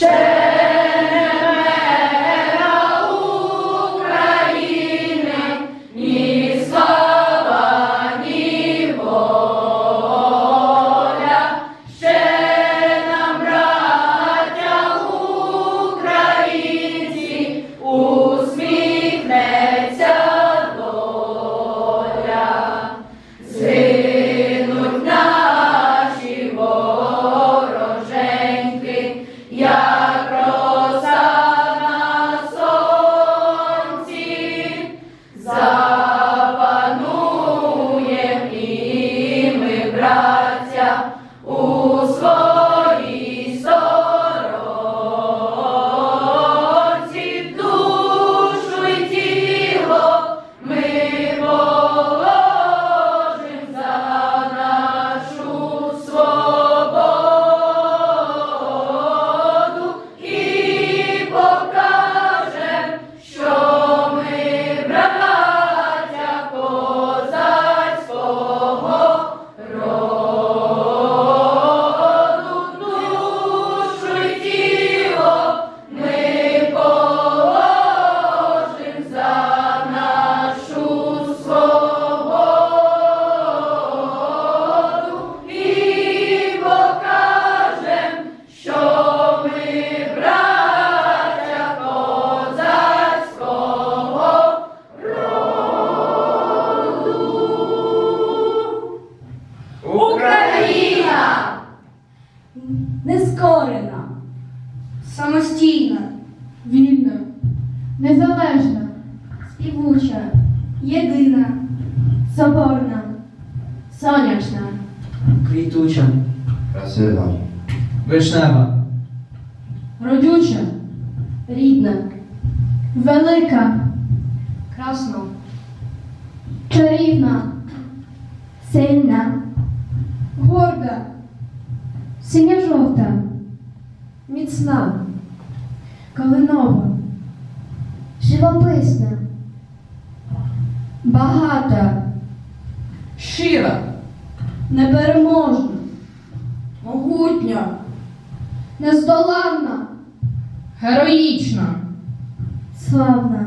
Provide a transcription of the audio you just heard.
Shame! Нескорена, самостійна, вільна, незалежна, співуча, єдина, соборна, сонячна, Квітуча, Красива, вишнева, родюча, рідна, велика, красна, чарівна, сильна, горда, синя-жовта, міцна, калинова, живописна, багата, щира, непереможна, могутня, нездоланна, героїчна, славна.